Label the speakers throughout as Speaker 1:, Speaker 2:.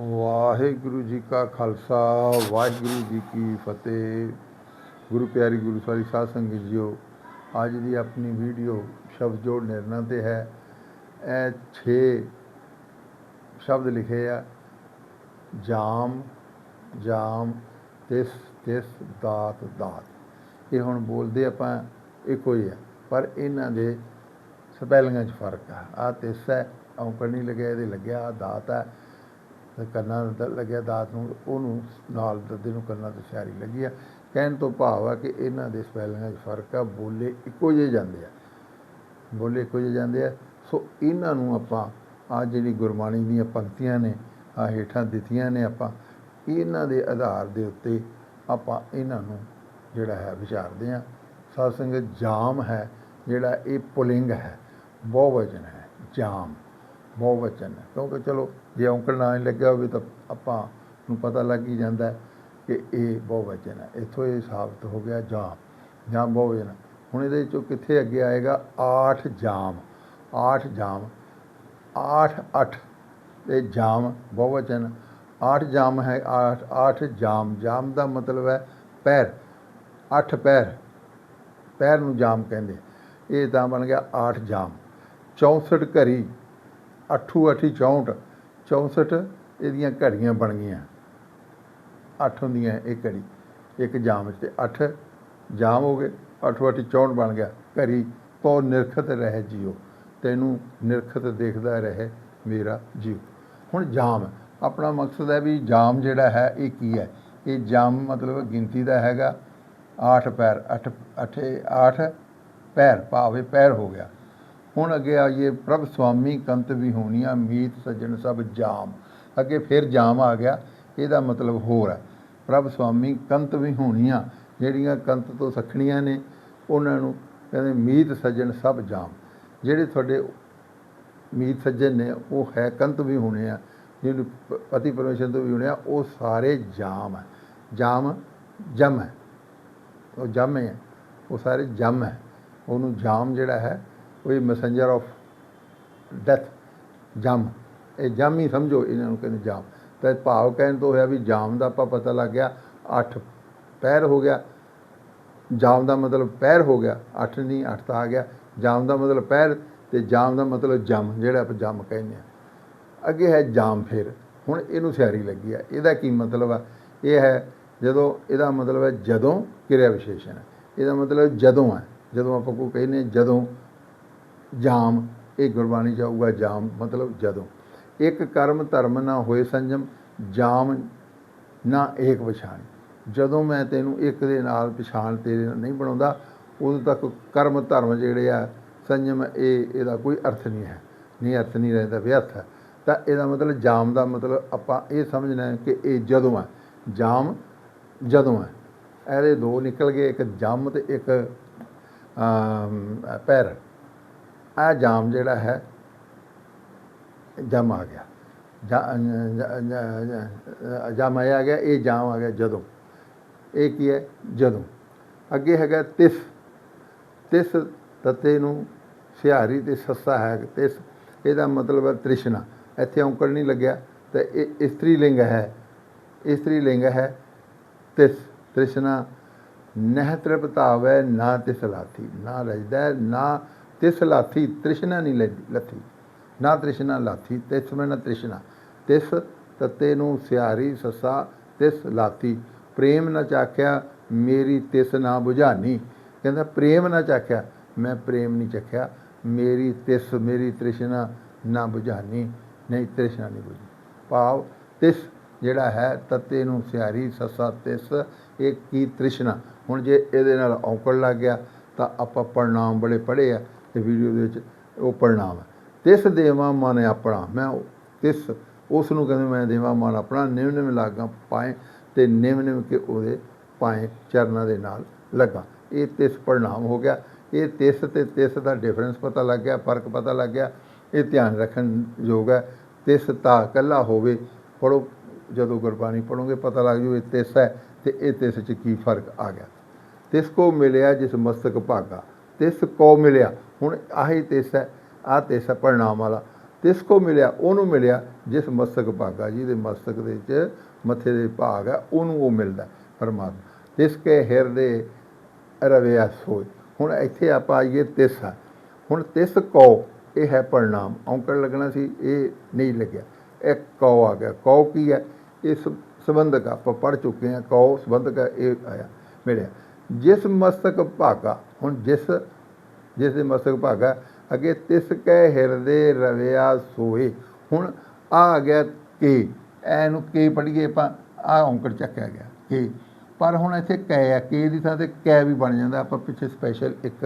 Speaker 1: ਵਾਹਿਗੁਰੂ ਜੀ ਕਾ ਖਾਲਸਾ, ਵਾਹਿਗੁਰੂ ਜੀ ਕੀ ਫਤਿਹ। ਗੁਰੂ ਪਿਆਰੀ ਗੁਰੂ ਸਾਰੀ ਸਾਧ ਸੰਗਤ ਜੀਓ, ਅੱਜ ਦੀ ਆਪਣੀ ਵੀਡੀਓ ਸ਼ਬਦ ਜੋੜ ਨਿਰਣਾ ਤੇ ਹੈ। ਇਹ 6 ਸ਼ਬਦ ਲਿਖੇ ਆ, ਜਾਮ ਜਾਮ, ਤਿਸ ਤਿਸ, ਦਾਤ ਦਾਤ। ਇਹ ਹੁਣ ਬੋਲਦੇ ਆਪਾਂ ਇੱਕੋ ਹੀ ਆ, ਪਰ ਇਹਨਾਂ ਦੇ ਸਪੈਲਿੰਗਾਂ 'ਚ ਫ਼ਰਕ ਆ। ਆ ਤਿਸ ਹੈ, ਔਂਕੜ ਨਹੀਂ ਲੱਗਿਆ, ਇਹਦੇ ਲੱਗਿਆ, ਆਹ ਦਾਤ ਹੈ। ਕੰਨਾਂ ਲੱਗਿਆ, ਦਾਤ ਨੂੰ, ਉਹਨੂੰ ਨਾਲ ਦੱਦੇ ਨੂੰ ਕੰਨਾਂ ਤੇ ਸਿਆਰੀ ਲੱਗੀ ਆ। ਕਹਿਣ ਤੋਂ ਭਾਵ ਆ ਕਿ ਇਹਨਾਂ ਦੇ ਸਪੈਲਿੰਗਾਂ 'ਚ ਫ਼ਰਕ ਆ, ਬੋਲੇ ਇੱਕੋ ਜਿਹੇ ਜਾਂਦੇ ਆ। ਬੋਲੇ ਇੱਕੋ ਜਿਹੇ ਜਾਂਦੇ ਆ। ਸੋ ਇਹਨਾਂ ਨੂੰ ਆਪਾਂ, ਆ ਜਿਹੜੀ ਗੁਰਬਾਣੀ ਦੀਆਂ ਪੰਕਤੀਆਂ ਨੇ, ਆ ਹੇਠਾਂ ਦਿੱਤੀਆਂ ਨੇ ਆਪਾਂ, ਇਹਨਾਂ ਦੇ ਆਧਾਰ ਦੇ ਉੱਤੇ ਆਪਾਂ ਇਹਨਾਂ ਨੂੰ ਜਿਹੜਾ ਹੈ ਵਿਚਾਰਦੇ ਆ। ਸਾਧ ਸੰਗਤ, ਜਾਮ ਹੈ, ਜਿਹੜਾ ਇਹ ਪੁਲਿੰਗ ਹੈ, ਬਹੁਵਚਨ ਹੈ, ਜਾਮ। ਬਹੁਵਚਨ ਹੈ। ਕਿਉਂਕਿ ਚਲੋ, ਜੇ ਔਂਕੜ ਨਾ ਲੱਗਿਆ ਹੋਵੇ ਤਾਂ ਆਪਾਂ ਨੂੰ ਪਤਾ ਲੱਗ ਹੀ ਜਾਂਦਾ ਕਿ ਇਹ ਬਹੁਵਚਨ ਹੈ। ਇੱਥੋਂ ਇਹ ਸਾਬਤ ਹੋ ਗਿਆ ਜਾਮ। ਜਾਂ ਬਹੁਵਚਨ ਹੁਣ ਇਹਦੇ ਵਿੱਚੋਂ ਕਿੱਥੇ ਅੱਗੇ ਆਏਗਾ? ਆਠ ਜਾਮ। ਆਠ ਜਾਮ। ਆਠ ਅੱਠ ਇਹ ਜਾਮ ਬਹੁਵਚਨ ਆਠ ਜਾਮ ਹੈ, ਆਠ ਆਠ ਜਾਮ। ਜਾਮ ਦਾ ਮਤਲਬ ਹੈ ਪੈਰ। ਅੱਠ ਪੈਰ। ਪੈਰ ਨੂੰ ਜਾਮ ਕਹਿੰਦੇ। ਇਹ ਤਾਂ ਬਣ ਗਿਆ ਆਠ ਜਾਮ। 64 ਘਰੀ 6864 64 ਇਹਦੀਆਂ ਘੜੀਆਂ ਬਣ ਗਈਆਂ। ਅੱਠ ਹੁੰਦੀਆਂ ਇਹ ਘੜੀ, ਇੱਕ ਜਾਮ ਵਿੱਚ ਤੇ ਅੱਠ ਜਾਮ ਹੋ ਗਏ 8864 ਬਣ ਗਿਆ। ਘੜੀ ਕੋ ਨਿਰਖਤ ਰਹਿ ਜਿਉ ਤੈਨੂੰ ਨਿਰਖਤ ਦੇਖਦਾ ਰਹੇ ਮੇਰਾ ਜੀਵ ਹੁਣ ਜਾਮ, ਆਪਣਾ ਮਕਸਦ ਹੈ ਵੀ ਜਾਮ ਜਿਹੜਾ ਹੈ ਇਹ ਕੀ ਹੈ? ਇਹ ਜਾਮ ਮਤਲਬ ਗਿਣਤੀ ਦਾ ਹੈਗਾ 8 ਪੈਰ 8 8 8 ਪੈਰ, ਭਾਵੇਂ ਪੈਰ ਹੋ ਗਿਆ। ਹੁਣ ਅੱਗੇ ਆਈਏ, ਪ੍ਰਭ ਸੁਆਮੀ ਕੰਤ ਵੀ ਹੋਣੀਆਂ, ਮੀਤ ਸੱਜਣ ਸਭ ਜਾਮ। ਅੱਗੇ ਫਿਰ ਜਾਮ ਆ ਗਿਆ, ਇਹਦਾ ਮਤਲਬ ਹੋਰ ਹੈ। ਪ੍ਰਭ ਸੁਆਮੀ ਕੰਤ ਵੀ ਹੋਣੀਆਂ, ਜਿਹੜੀਆਂ ਕੰਤ ਤੋਂ ਸਖਣੀਆਂ ਨੇ, ਉਹਨਾਂ ਨੂੰ ਕਹਿੰਦੇ ਮੀਤ ਸੱਜਣ ਸਭ ਜਾਮ। ਜਿਹੜੇ ਤੁਹਾਡੇ ਮੀਤ ਸੱਜਣ ਨੇ, ਉਹ ਹੈ ਕੰਤ ਵੀ ਹੋਣੇ ਆ, ਜਿਹਨੂੰ ਪਤੀ ਪਰਮੇਸ਼ਰ ਤੋਂ ਵੀ ਹੋਣੇ ਆ, ਉਹ ਸਾਰੇ ਜਾਮ ਹੈ। ਜਾਮ, ਜਮ ਹੈ। ਉਹ ਜਮ ਹੈ, ਉਹ ਸਾਰੇ ਜਮ ਹੈ। ਉਹਨੂੰ ਜਾਮ ਜਿਹੜਾ ਹੈ ਉਹ ਇਹ ਮੈਸੇਂਜਰ ਆਫ ਡੈਥ ਜਮ। ਇਹ ਜਮ ਹੀ ਸਮਝੋ, ਇਹਨਾਂ ਨੂੰ ਕਹਿੰਦੇ ਜਾਮ। ਤਾਂ ਇਹ ਭਾਵ ਕਹਿਣ ਤੋਂ ਹੋਇਆ ਵੀ ਜਾਮ ਦਾ ਆਪਾਂ ਪਤਾ ਲੱਗ ਗਿਆ, ਅੱਠ ਪੈਰ ਹੋ ਗਿਆ। ਜਾਮ ਦਾ ਮਤਲਬ ਪੈਰ ਹੋ ਗਿਆ, ਅੱਠ ਨਹੀਂ, ਅੱਠ ਤਾਂ ਆ ਗਿਆ। ਜਾਮ ਦਾ ਮਤਲਬ ਪੈਰ ਤੇ ਜਾਮ ਦਾ ਮਤਲਬ ਜਮ, ਜਿਹੜਾ ਆਪਾਂ ਜਮ ਕਹਿੰਦੇ ਆ ਅੱਗੇ ਹੈ ਜਾਮ ਫਿਰ। ਹੁਣ ਇਹਨੂੰ ਸਿਆਰੀ ਲੱਗੀ ਆ। ਇਹਦਾ ਕੀ ਮਤਲਬ ਆ? ਇਹ ਹੈ ਜਦੋਂ, ਇਹਦਾ ਮਤਲਬ ਹੈ ਜਦੋਂ ਕਿਰਿਆ ਵਿਸ਼ੇਸ਼ਣ। ਹੈ ਇਹਦਾ ਮਤਲਬ ਜਦੋਂ ਹੈ ਜਦੋਂ ਆਪਾਂ ਕੋਈ ਕਹਿੰਦੇ ਹਾਂ ਜਦੋਂ ਜਾਮ, ਇਹ ਗੁਰਬਾਣੀ ਜਾਊਗਾ ਜਾਮ, ਮਤਲਬ ਜਦੋਂ। ਇੱਕ ਕਰਮ ਧਰਮ ਨਾ ਹੋਏ ਸੰਜਮ, ਜਾਮ ਨਾ ਏਕ ਪਛਾਣ। ਜਦੋਂ ਮੈਂ ਤੈਨੂੰ ਇੱਕ ਦੇ ਨਾਲ ਪਛਾਣ ਤੇਰੇ ਨਾਲ ਨਹੀਂ ਬਣਾਉਂਦਾ, ਉਦੋਂ ਤੱਕ ਕਰਮ ਧਰਮ ਜਿਹੜੇ ਆ, ਸੰਜਮ, ਇਹ, ਇਹਦਾ ਕੋਈ ਅਰਥ ਨਹੀਂ ਹੈ। ਨਹੀਂ ਅਰਥ ਨਹੀਂ ਰਹਿੰਦਾ, ਵਿਅਰਥ ਹੈ। ਤਾਂ ਇਹਦਾ ਮਤਲਬ ਜਾਮ ਦਾ ਮਤਲਬ ਆਪਾਂ ਇਹ ਸਮਝਣਾ ਹੈ ਕਿ ਇਹ ਜਦੋਂ ਹੈ। ਜਾਮ ਜਦੋਂ ਹੈ। ਇਹਦੇ ਦੋ ਨਿਕਲ ਗਏ, ਇੱਕ ਜੰਮ ਤੇ ਇੱਕ ਪੈਰ। ਆ ਜਾਮ ਜਿਹੜਾ ਹੈ, ਜਮ ਆ ਗਿਆ। ਜਾ- ਆਇਆ ਗਿਆ, ਇਹ ਜਾਮ ਆ ਗਿਆ ਜਦੋਂ। ਇਹ ਕੀ ਹੈ? ਜਦੋਂ। ਅੱਗੇ ਹੈਗਾ ਤਿਸ। ਤਿਸ ਤਤੇ ਨੂੰ ਸਿਹਾਰੀ ਤੇ ਸੱਸਾ ਹੈ ਤਿਸ। ਇਹਦਾ ਮਤਲਬ ਹੈ ਤ੍ਰਿਸ਼ਨਾ। ਇੱਥੇ ਔਂਕੜ ਨਹੀਂ ਲੱਗਿਆ ਤੇ ਇਹ ਇਸਤਰੀ ਲਿੰਗ ਹੈ। ਇਸਤਰੀ ਲਿੰਗ ਹੈ ਤਿਸ। ਤ੍ਰਿਸ਼ਨਾ ਨਹਿ ਤ੍ਰਿਪਤਾਵੈ ਨਾ ਤਿਸ ਲਾਥੀ। ਨਾ ਰਜਦਾ ਨਾ ਤਿਸ ਲਾਥੀ ਤ੍ਰਿਸ਼ਨਾ ਨਹੀਂ ਲੱਥੀ, ਨਾ ਤ੍ਰਿਸ਼ਨਾ ਲਾਥੀ, ਤਿਸ ਮੈਂ ਨਾ ਤ੍ਰਿਸ਼ਨਾ, ਤਿਸ ਤਤੇ ਨੂੰ ਸਿਆਰੀ ਸਸਾ, ਤਿਸ ਲਾਥੀ, ਪ੍ਰੇਮ ਨਾ ਚਾਖਿਆ ਮੇਰੀ ਤਿਸ ਨਾ ਬੁਝਾਨੀ। ਕਹਿੰਦਾ, ਪ੍ਰੇਮ ਨਾ ਚਾਖਿਆ, ਮੈਂ ਪ੍ਰੇਮ ਨਹੀਂ ਚਾਖਿਆ, ਮੇਰੀ ਤਿਸ, ਮੇਰੀ ਤ੍ਰਿਸ਼ਨਾ ਨਾ ਬੁਝਾਨੀ, ਨਹੀਂ ਤ੍ਰਿਸ਼ਨਾ ਨਹੀਂ ਬੁਝੀ ਭਾਵ ਤਿਸ ਜਿਹੜਾ ਹੈ, ਤਤੇ ਨੂੰ ਸਿਆਰੀ ਸਸਾ, ਤਿਸ, ਇਹ ਕੀ ਤ੍ਰਿਸ਼ਨਾ? ਹੁਣ ਜੇ ਇਹਦੇ ਨਾਲ ਔਕੜ ਲੱਗ ਗਿਆ, ਤਾਂ ਆਪਾਂ ਪਰਨਾਮ ਬੜੇ ਪੜੇ ਆ। ਤੇ ਵੀਡੀਓ ਦੇ ਵਿੱਚ ਉਹ ਪ੍ਰਣਾਮ ਹੈ। ਤਿਸ ਦੇਵਾ ਮਨ ਆਪਣਾ, ਮੈਂ ਉਹ- ਤਿਸ, ਉਸ ਨੂੰ ਕਹਿੰਦੇ ਮੈਂ ਦੇਵਾ ਮਨ ਆਪਣਾ ਨਿਮ ਨਿਮ ਲਾਗਾ ਪਾਏ ਤੇ ਨਿਮ ਨਿਮ ਕੇ ਉਹਦੇ ਪਾਏ ਚਰਨਾਂ ਦੇ ਨਾਲ ਲੱਗਾ। ਇਹ ਤਿਸ ਪ੍ਰਣਾਮ ਹੋ ਗਿਆ। ਇਹ ਤਿਸ ਤੇ ਤਿਸ ਦਾ ਡਿਫਰੈਂਸ ਪਤਾ ਲੱਗ ਗਿਆ, ਫ਼ਰਕ ਪਤਾ ਲੱਗ ਗਿਆ। ਇਹ ਧਿਆਨ ਰੱਖਣ ਯੋਗ ਹੈ। ਤਿਸ ਤਾਂ ਇਕੱਲਾ ਹੋਵੇ ਪੜੋ ਜਦੋਂ ਗੁਰਬਾਣੀ ਪੜੋਗੇ ਪਤਾ ਲੱਗ ਜੂ ਇਹ ਤਿਸ ਹੈ ਤੇ ਇਹ ਤਿਸ ਚ ਕੀ ਫ਼ਰਕ ਆ ਗਿਆ। ਤਿਸ ਕੋ ਮਿਲਿਆ ਜਿਸ ਮਸਤਕ ਭਾਗਾ। ਤਿਸ ਕੋ ਮਿਲਿਆ। ਹੁਣ ਆਹੀ ਤਿਸ ਹੈ ਆ ਤਿਸ ਹੈ ਪ੍ਰਣਾਮ ਵਾਲਾ। ਤਿਸ ਕੋ ਮਿਲਿਆ ਉਹਨੂੰ ਮਿਲਿਆ ਜਿਸ ਮਸਤਕ ਭਾਗਾ ਜੀ ਦੇ ਮਸਤਕ ਦੇ ਵਿੱਚ ਮੱਥੇ ਦੇ ਭਾਗ ਹੈ ਉਹਨੂੰ ਉਹ ਮਿਲਦਾ ਪਰਮਾਤਮਾ। ਤਿਸ ਕੇ ਹਿਰਦੇ ਰਵਿਆ ਸੋਈ ਹੁਣ ਇੱਥੇ ਆਪਾਂ ਆਈਏ ਤਿਸ ਆ ਹੁਣ ਤਿਸ ਕੋ ਇਹ ਹੈ ਪਰਿਣਾਮ ਔਂਕੜ ਲੱਗਣਾ ਸੀ ਇਹ ਨਹੀਂ ਲੱਗਿਆ। ਇਹ ਕਉ ਆ ਗਿਆ। ਕਉ ਕੀ ਹੈ? ਇਹ ਸੰ- ਸੰਬੰਧਕ ਆਪਾਂ ਪੜ ਚੁੱਕੇ ਹਾਂ। ਕਉ ਸੰਬੰਧਕ ਹੈ, ਇਹ ਆਇਆ ਮਿਲਿਆ। ਜਿਸ ਮਸਤਕ ਭਾਗਾ ਹੁਣ ਜਿਸ ਜਿਸ ਦੇ ਮਸਤਕ ਭਾਗਾ ਅੱਗੇ ਤਿਸ ਕੈ ਹਿਰਦੇ ਰਵਿਆ ਸੋਏ ਹੁਣ ਆ ਆ ਗਿਆ ਕੇ ਐਨੂੰ ਨੂੰ ਕੇ ਪੜੀਏ ਆਪਾਂ ਆ ਔਂਕੜ ਚੱਕਿਆ ਗਿਆ ਕਿ। ਪਰ ਹੁਣ ਇੱਥੇ ਕੈ ਆ ਕੇ ਦੀ ਥਾਂ ਤੇ ਕੈ ਵੀ ਬਣ ਜਾਂਦਾ ਆਪਾਂ ਪਿੱਛੇ ਸਪੈਸ਼ਲ ਇੱਕ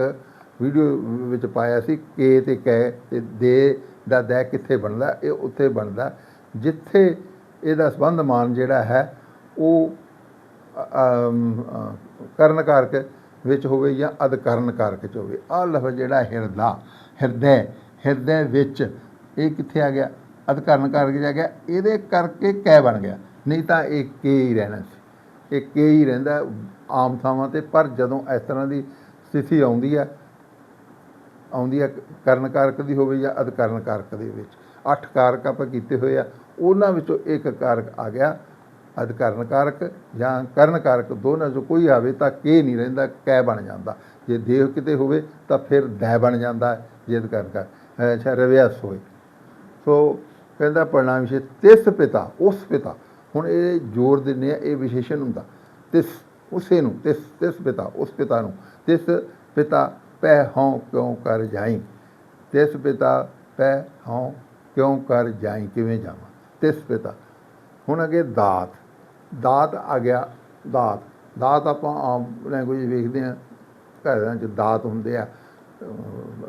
Speaker 1: ਵੀਡੀਓ ਵਿੱਚ ਪਾਇਆ ਸੀ ਕੇ ਤੇ ਕੈ ਤੇ ਦੇ ਦਾ ਦੈ ਕਿੱਥੇ ਬਣਦਾ ਇਹ ਉੱਥੇ ਬਣਦਾ ਜਿੱਥੇ ਇਹਦਾ ਸੰਬੰਧ ਮਾਨ ਜਿਹੜਾ ਹੈ ਉਹ ਅਮ, ਕਰਨ ਕਾਰਕ ਵਿੱਚ ਹੋਵੇ ਜਾਂ ਅਧਕਰਨ ਕਾਰਕ ਚ ਹੋਵੇ। ਆ ਲਫ਼ਜ਼ ਜਿਹੜਾ ਹਿਰਦਾ, ਹਿਰਦੈ, ਹਿਰਦੇ ਵਿੱਚ ਇਹ ਕਿੱਥੇ ਆ ਗਿਆ? ਅਧਕਰਨ ਕਾਰਕ ਚ ਆ ਗਿਆ। ਇਹਦੇ ਕਰਕੇ ਕੈ ਬਣ ਗਿਆ। ਨਹੀਂ ਤਾਂ ਇਹ ਕੇ ਹੀ ਰਹਿਣਾ ਸੀ। ਇਹ ਕੇ ਹੀ ਰਹਿੰਦਾ ਆਮ ਥਾਵਾਂ ਤੇ, ਪਰ ਜਦੋਂ ਇਸ ਤਰ੍ਹਾਂ ਦੀ ਸਥਿਤੀ ਆਉਂਦੀ ਹੈ ਆਉਂਦੀ ਹੈ ਕਰਨ ਕਾਰਕ ਦੀ ਹੋਵੇ ਜਾਂ ਅਧਕਰਨ ਕਾਰਕ ਦੇ ਵਿੱਚ, ਅੱਠ ਕਾਰਕ ਆਪਾਂ ਕੀਤੇ ਹੋਏ ਆ, ਉਹਨਾਂ ਵਿੱਚੋਂ ਇੱਕ ਕਾਰਕ ਆ ਗਿਆ। ਅਧਕਰਨ ਕਾਰਕ ਜਾਂ ਕਰਨ ਕਾਰਕ ਦੋਨਾਂ ਚੋਂ ਕੋਈ ਆਵੇ ਤਾਂ ਕੇ ਨਹੀਂ ਰਹਿੰਦਾ, ਕੈ ਬਣ ਜਾਂਦਾ। ਜੇ ਦੇਹ ਕਿਤੇ ਹੋਵੇ ਤਾਂ ਫਿਰ ਦੈ ਬਣ ਜਾਂਦਾ ਜੇ ਅਧਕਰਨ ਕਾਰਕ ਅੱਛਾ, ਰਵਿਆਸ ਹੋਏ। ਸੋ ਕਹਿੰਦਾ ਪ੍ਰਣਾਮ ਵਿਸ਼ੇ ਤਿਸ ਪਿਤਾ, ਉਸ ਪਿਤਾ। ਹੁਣ ਇਹ ਜ਼ੋਰ ਦਿੰਦੇ ਆ, ਇਹ ਵਿਸ਼ੇਸ਼ਣ ਹੁੰਦਾ। ਤਿਸ, ਉਸੇ ਨੂੰ, ਤਿਸ ਤਿਸ ਪਿਤਾ, ਉਸ ਪਿਤਾ ਨੂੰ। ਤਿਸ ਪਿਤਾ, ਪੈ ਹਉ ਕਿਉਂ ਕਰ ਜਾਈ? ਤਿਸ ਪਿਤਾ, ਪੈ ਹਉ ਕਿਉਂ ਕਰ ਜਾਈ? ਕਿਵੇਂ ਜਾਵਾਂ? ਤਿਸ ਪਿਤਾ। ਹੁਣ ਅਗੇ ਦਾਤ। ਦਾਤ ਆ ਗਿਆ, ਦਾਤ। ਦਾਤ ਆਪਾਂ ਆਮ ਲੈਂਗੁਏਜ ਵੇਖਦੇ ਆ ਘਰਾਂ 'ਚ ਦਾਤ ਹੁੰਦੇ ਆ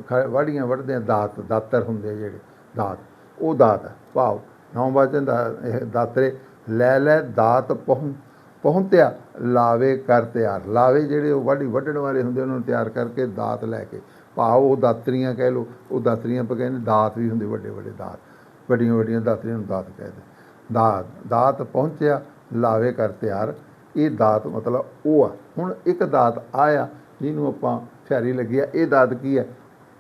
Speaker 1: ਖ- ਵਾੜੀਆਂ ਵੜਦੇ ਆ, ਦਾਤ, ਦਾਤਰ ਹੁੰਦੇ ਆ ਜਿਹੜੇ, ਦਾਤ। ਉਹ ਦਾਤ ਹੈ ਭਾਵ ਨੌ ਵਚਨ ਦਾ ਇਹ ਦਾਤਰੇ, ਲੈ ਲੈ ਦਾਤ ਪਹੁੰ ਪਹੁੰਚਿਆ ਲਾਵੇ ਕਰ ਤਿਆਰ। ਲਾਵੇ ਜਿਹੜੇ ਉਹ ਵਾਢੀ ਵੱਢਣ ਵਾਲੇ ਹੁੰਦੇ ਉਹਨਾਂ ਨੂੰ ਤਿਆਰ ਕਰਕੇ ਦਾਤ ਲੈ ਕੇ, ਭਾਵ ਉਹ ਦਾਤਰੀਆਂ ਕਹਿ ਲੋ ਉਹ ਦਾਤਰੀਆਂ ਆਪਾਂ ਕਹਿੰਦੇ ਦਾਤ ਵੀ ਹੁੰਦੇ ਵੱਡੇ ਵੱਡੇ ਦਾਤ, ਵੱਡੀਆਂ ਵੱਡੀਆਂ ਦਾਤਰੀਆਂ ਨੂੰ ਦਾਤ ਕਹਿੰਦੇ ਦਾਤ ਦਾਤ ਪਹੁੰਚਿਆ ਲਾਵੇ ਕਰ ਤਿਆਰ। ਇਹ ਦਾਤ ਮਤਲਬ ਉਹ ਆ। ਹੁਣ ਇੱਕ ਦਾਤ ਆਇਆ, ਜਿਹਨੂੰ ਆਪਾਂ ਥਿਆਰੀ ਲੱਗੀ ਆ, ਇਹ ਦਾਤ ਕੀ ਹੈ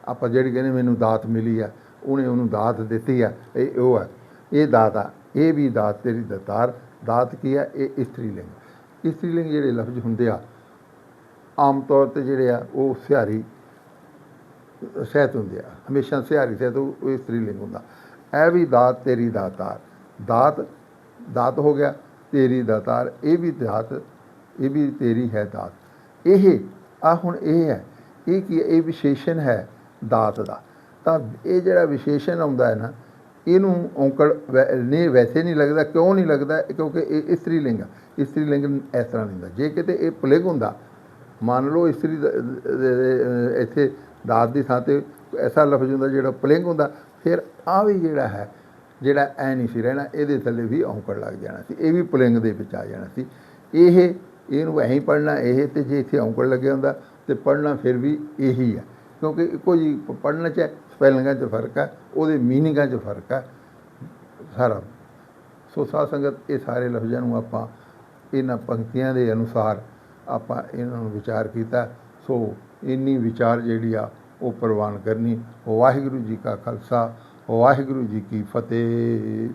Speaker 1: ਆਪਾਂ ਜਿਹੜੀ ਕਹਿੰਦੇ ਮੈਨੂੰ ਦਾਤ ਮਿਲੀ ਆ, ਉਹਨੇ ਉਹਨੂੰ ਦਾਤ ਦਿੱਤੀ ਆ। ਇਹ ਉਹ ਆ। ਇਹ ਦਾਤ ਆ। ਇਹ ਵੀ ਦਾਤ ਤੇਰੀ ਦਤਾਰ। ਦਾਤ ਕੀ ਆ? ਇਹ ਇਸਤਰੀ ਲਿੰਗ ਇਸਤਰੀ ਲਿੰਗ ਜਿਹੜੇ ਲਫ਼ਜ਼ ਹੁੰਦੇ ਆ, ਆਮ ਤੌਰ ਤੇ ਜਿਹੜੇ ਆ, ਉਹ ਸਿਹਾਰੀ ਸਹਿਤ ਹੁੰਦੇ ਆ। ਹਮੇਸ਼ਾ ਸਿਹਾਰੀ ਸਹਿਤ ਉਹ ਉਹ ਇਸਤਰੀ ਲਿੰਗ ਹੁੰਦਾ। ਇਹ ਵੀ ਦਾਤ ਤੇਰੀ ਦਾਤਾਰ। ਦਾਤ ਦਾਤ ਹੋ ਗਿਆ। ਤੇਰੀ ਦਾਤਾਰ, ਇਹ ਵੀ ਦਾਤ ਇਹ ਵੀ ਤੇਰੀ ਹੈ ਦਾਤ। ਇਹ ਆ ਹੁਣ ਇਹ ਹੈ, ਇਹ ਕੀ ਹੈ? ਇਹ ਵਿਸ਼ੇਸ਼ਣ ਹੈ ਦਾਤ ਦਾ। ਤਾਂ ਇਹ ਜਿਹੜਾ ਵਿਸ਼ੇਸ਼ਣ ਆਉਂਦਾ ਹੈ ਨਾ, ਇਹਨੂੰ ਔਂਕੜ ਵੈ- ਨਹੀਂ, ਵੈਸੇ ਨਹੀਂ ਲੱਗਦਾ, ਕਿਉਂ ਨਹੀਂ ਲੱਗਦਾ? ਕਿਉਂਕਿ ਇਹ ਇਸਤਰੀ ਲਿੰਗ ਆ। ਇਸਤਰੀ ਲਿੰਗ ਇਸ ਤਰ੍ਹਾਂ ਨਹੀਂ ਹੁੰਦਾ। ਜੇ ਕਿਤੇ ਇਹ ਪੁਲਿੰਗ ਹੁੰਦਾ, ਮੰਨ ਲਓ ਇਸਤਰੀ ਇੱਥੇ ਦਾਤ ਦੀ ਥਾਂ ਤੇ ਐਸਾ ਲਫ਼ਜ਼ ਹੁੰਦਾ ਜਿਹੜਾ ਪੁਲਿੰਗ ਹੁੰਦਾ, ਫਿਰ ਆ ਵੀ ਜਿਹੜਾ ਹੈ ਜਿਹੜਾ ਐ ਨਹੀਂ ਸੀ ਰਹਿਣਾ, ਇਹਦੇ ਥੱਲੇ ਵੀ ਔਂਕੜ ਲੱਗ ਜਾਣਾ ਸੀ, ਇਹ ਵੀ ਪੁਲਿੰਗ ਦੇ ਵਿੱਚ ਆ ਜਾਣਾ ਸੀ। ਇਹ, ਇਹਨੂੰ ਐਂ ਹੀ ਪੜ੍ਹਨਾ, ਇਹ ਤੇ ਜੇ ਇੱਥੇ ਔਂਕੜ ਲੱਗਿਆ ਹੁੰਦਾ ਤੇ ਪੜ੍ਹਨਾ ਫਿਰ ਵੀ ਇਹੀ ਹੈ ਕਿਉਂਕਿ ਇੱਕੋ ਜੀ ਪੜ੍ਹਨ 'ਚ ਸਪੈਲਿੰਗਾਂ 'ਚ ਫ਼ਰਕ ਹੈ ਉਹਦੇ ਮੀਨਿੰਗਾਂ 'ਚ ਫ਼ਰਕ ਹੈ ਸਾਰਾ। ਸੋ ਸਾਧ ਸੰਗਤ, ਇਹ ਸਾਰੇ ਲਫ਼ਜ਼ਾਂ ਨੂੰ ਆਪਾਂ, ਇਹਨਾਂ ਪੰਕਤੀਆਂ ਦੇ ਅਨੁਸਾਰ ਆਪਾਂ ਇਹਨਾਂ ਨੂੰ ਵਿਚਾਰ ਕੀਤਾ। ਸੋ ਇੰਨੀ ਵਿਚਾਰ ਜਿਹੜੀ ਆ, ਉਹ ਪ੍ਰਵਾਨ ਕਰਨੀ। ਵਾਹਿਗੁਰੂ ਜੀ ਕਾ ਖਾਲਸਾ ਵਾਹਿਗੁਰੂ ਜੀ ਕੀ ਫਤਿਹ।